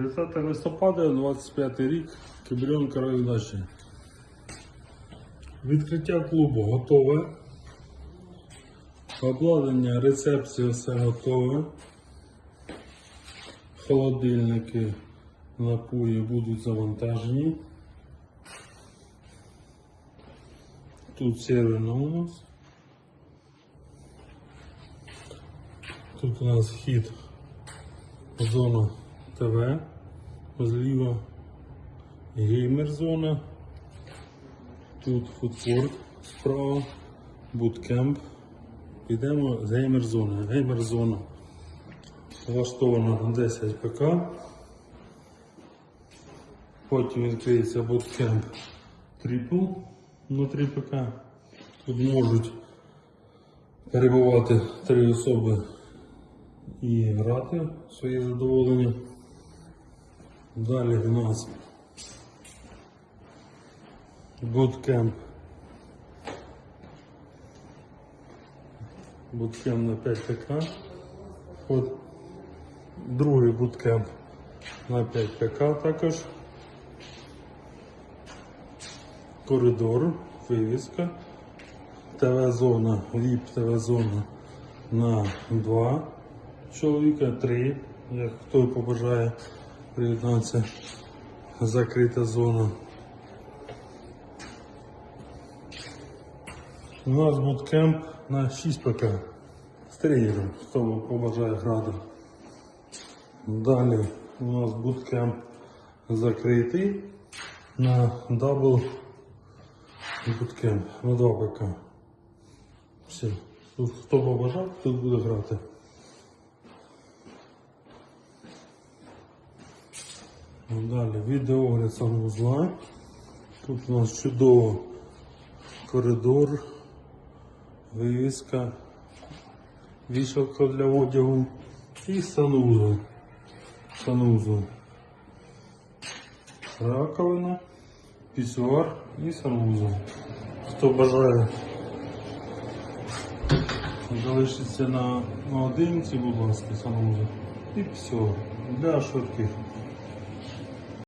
30 листопада 25 рік, Кибрьонка Райдачі. Відкриття клубу готове. Обладнання, рецепція все готове. Холодильники, напої будуть завантажені. Тут сервіно у нас. Тут у нас вхід в зону ТВ, зліва геймер зона. Тут фудкорт справа, буткемп. Підемо з геймер зони. Геймер зона влаштована на 10 ПК. Потім відкриється буткемп трипл внутрі ПК. Тут можуть перебувати три особи і грати своє задоволення. Далі в нас буткемп. Буткемп на 5 ПК. От другий буткемп на 5 ПК також. Коридор, вивіска. ТВ-зона, ВІП ТВ-зона на 2 чоловіка, 3, як хто побажає приєднатися. Закрита зона. У нас буткемп на 6 ПК. З тренером, хто побажає грати. Далі у нас буткемп закритий на дабл буткемп на 2 ПК. Все. Хто побажав, тут буде грати. Далі відеогляд санвузла. Тут у нас чудово коридор, вивіска, вішалка для одягу і санузел. Санузел. Раковина, пісюар і санузел. Хто бажає залишиться на наодинці, будь ласка, санузел. І все. Для швидких